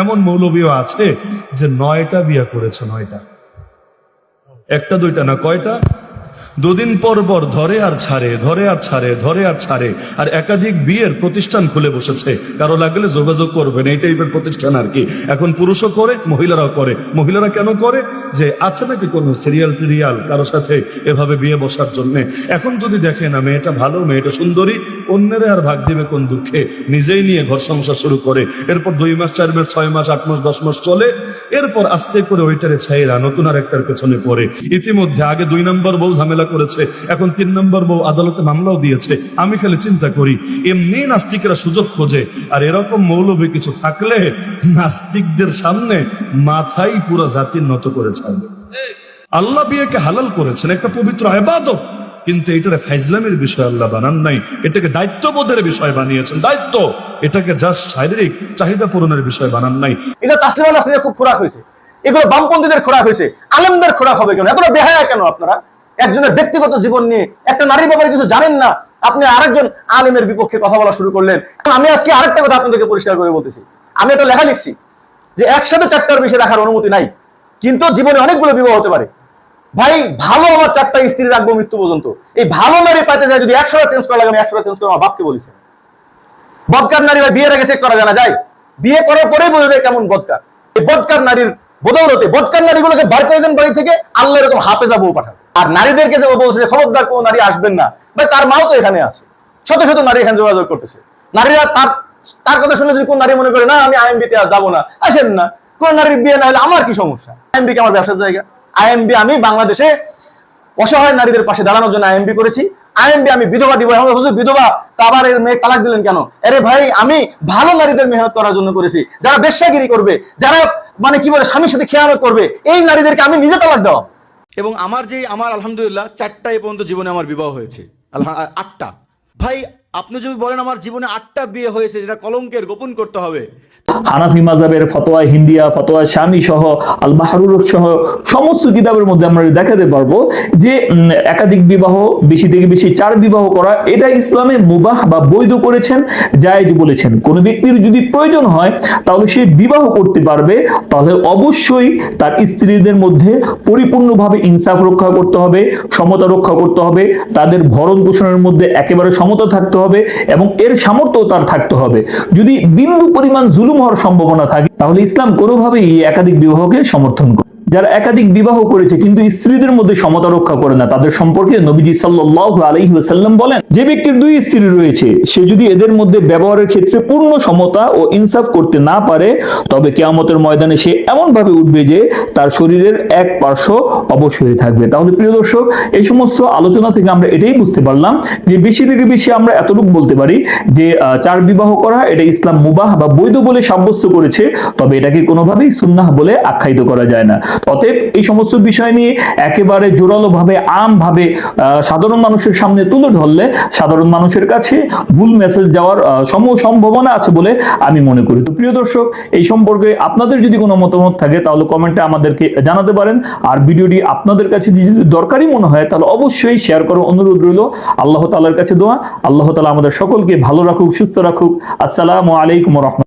এমন মৌলবীও আছে যে নয়টা বিয়া করেছে নয়টা। একটা দুইটা না কয়টা? দুদিন পর পর ধরে আর ছাড়ে, ধরে আর ছাড়ে, ধরে আর ছাড়ে, আর একাধিক বিয়ের প্রতিষ্ঠান খুলে বসেছে। কারও লাগলে যোগাযোগ করবেন, এই টাইপের প্রতিষ্ঠান আর কি। এখন পুরুষও করে, মহিলারাও করে। মহিলারা কেন করে? যে আছে নাকি কোনো সিরিয়াল টিরিয়াল কারও সাথে এভাবে বিয়ে বসার জন্য? এখন যদি দেখেন না, মেয়েটা ভালো, মেয়েটা সুন্দরী, অন্যেরা আর ভাগ দিবে কোন দুঃখে? নিজেই নিয়ে ঘর সংসার শুরু করে। এরপর দুই মাস, চার মাস, ছয় মাস, আট মাস, দশ মাস চলে। এরপর আস্তে করে ওইটারে ছাইরা নতুন আর একটার পেছনে পড়ে। ইতিমধ্যে আগে দুই নম্বর বউ ঝামেলা করেছে। এখন তিন নম্বর বউ আদালতে মামলাও দিয়েছে। আমি খালি চিন্তা করি, এমনি নাস্তিকরা সুযোগ খোঁজে, আর এরকম মৌলবী কিছু থাকলে নাস্তিকদের সামনে মাথাই পুরো জাতির নত করে ছাড়বে। আল্লাহ বিয়েকে হালাল করেছেন, একটা পবিত্র আবাদত। কিন্তু এটারে ফাইজলামের বিষয় আল্লাহ বানান নাই, এটাকে দায়িত্ববোধের বিষয় বানিয়েছেন। দায়িত্ব, এটাকে জাস্ট শারীরিক চাহিদা পূরণের বিষয় বানান নাই। এটা তাসলিমা নাসরিনের খুব খোরাক হয়েছে। এগুলো বামপন্থীদের খোরাক হয়েছে। আলেমদের খোরাক হবে কেন? এতটা বেহায়া কেন আপনারা? একজনের ব্যক্তিগত জীবন নিয়ে একটা নারীর ব্যাপারে কিছু জানেন না, আপনি আরেকজন আলেমের বিপক্ষে কথা বলা শুরু করলেন। আমি আজকে আরেকটা কথা আপনাদেরকে পরিষ্কার করে বলতেছি। আমি একটা লেখা লিখছি যে একসাথে চারটার বেশি রাখার অনুমতি নাই, কিন্তু জীবনে অনেকগুলো বিবাহ হতে পারে। ভাই, ভালো আমার চারটা স্ত্রী রাখব মৃত্যু পর্যন্ত। এই ভালো নারী পাইতে যায় যদি একশোটা চেঞ্জ করা লাগে, আমি একশোটা চেঞ্জ করে আমার বাপকে বলেছি বদকার নারী ভাই বিয়ের আগে চেক করা জানা যায়। বিয়ে করার পরেই বোঝা কেমন বদকার। এই বদকার নারীর বদৌলতে, বদকার নারীগুলোকে বার করে দেন বাড়ি থেকে আল্লাহ এরকম হাতে যাব পাঠাবে আর নারীদেরকে যে ও বলছে যে খবরদার কোন নারী আসবেন না, ভাই তার মাও তো এখানে আছে। শত শত নারী এখানে যোগাযোগ করতেছে। নারীরা তার তার কথা শুনে যদি কোন নারী মনে করে, না, আমি আইএমবি তে আর যাব না। আসেন না। কোন নারীর বিয়ে না হলে আমার কি সমস্যা? আইএমবি কে আমার ব্যবসার জায়গা। আইএমবি আমি বাংলাদেশে অসহায় নারীদের পাশে দাঁড়ানোর জন্য আইএমবি করেছি। আইএমবি আমি বিধবা দিব। এখন হুজুর বিধবা তো আবার এর মেয়ে তালাক দিলেন কেন? আরে ভাই, আমি ভালো নারীদের মেহনত করার জন্য করেছি। যারা বেশ্যাগিরি করবে, যারা মানে কি বলে, স্বামীর সাথে খেয়ানত করবে, এই নারীদেরকে আমি নিজে তালাক দেওয়া। এবং আমার যে আমার আলহামদুলিল্লাহ চারটা এ পর্যন্ত জীবনে আমার বিবাহ হয়েছে। আটটা। ভাই আপনি যদি বলেন আমার জীবনে আটটা বিয়ে হয়েছে যেটা কলঙ্কের, গোপন করতে হবে। হানাফি মাজাবের ফতোয়া হিন্দিয়া, ফতোয়া শামি সহ আল মাহরুর সহ, সমস্ত কিতাবের মধ্যে আমরা দেখাতে পারব যে একাধিক বিবাহ, বেশি থেকে বেশি চার বিবাহ করা, এটা ইসলামে মুবাহ বা বৈধ করেছেন, জায়েজ বলেছেন। কোন ব্যক্তির যদি প্রয়োজন হয়, তাহলে সে বিবাহ করতে পারবে, তাহলে অবশ্যই তার স্ত্রীদের মধ্যে পরিপূর্ণভাবে ইনসাফ রক্ষা করতে হবে, সমতা রক্ষা করতে হবে, তাদের ভরণ পোষণের মধ্যে একেবারে সমতা থাকতে হবে। এবং এর সামর্থ্য তার থাকতে হবে। যদি বিন্দু পরিমাণ জুলুম হওয়ার সম্ভাবনা থাকে, তাহলে ইসলাম কোনোভাবেই একাধিক বিবাহকে সমর্থন করে যারা একাধিক বিবাহ করেছে, কিন্তু স্ত্রীদের মধ্যে সমতা রক্ষা করে না, তাদের সম্পর্কে নবীজি সাল্লাল্লাহু আলাইহি ওয়াসাল্লাম বলেন, যে ব্যক্তির দুই স্ত্রী রয়েছে, সে যদি এদের মধ্যে ব্যবহারের ক্ষেত্রে পূর্ণ সমতা ও ইনসাফ করতে না পারে, তবে কেয়ামতের ময়দানে সে এমন ভাবে উঠবে যে তার শরীরের এক পার্শ্ব অবশ হয়ে থাকবে। তাহলে প্রিয় দর্শক, এই সমস্ত আলোচনা থেকে আমরা এটাই বুঝতে পারলাম যে বেশি থেকে বেশি আমরা এতটুকু বলতে পারি যে চার বিবাহ করা, এটা ইসলাম মুবাহ বা বৈধ বলে সাব্যস্ত করেছে, তবে এটাকে কোনোভাবেই সুন্নাহ বলে আখ্যায়িত করা যায় না। অতএব এই সমস্ত বিষয় নিয়ে একেবারে জোরালো ভাবে আম ভাবে সাধারণ মানুষের সামনে তুলে ধরলে সাধারণ মানুষের কাছে ভুল মেসেজ যাওয়ার সম সম্ভাবনা আছে বলে আমি মনে করি। তো প্রিয় দর্শক, এই সম্পর্কে আপনাদের যদি কোনো মতামত থাকে, তাহলে কমেন্টে আমাদেরকে জানাতে পারেন। আর ভিডিওটি আপনাদের কাছে যদি দরকারি মনে হয়, তাহলে অবশ্যই শেয়ার করার অনুরোধ রইল। আল্লাহ তালার কাছে দোয়া। আল্লাহ তালা আমাদের সকলকে ভালো রাখুক, সুস্থ রাখুক। আসসালামু আলাইকুম রহমান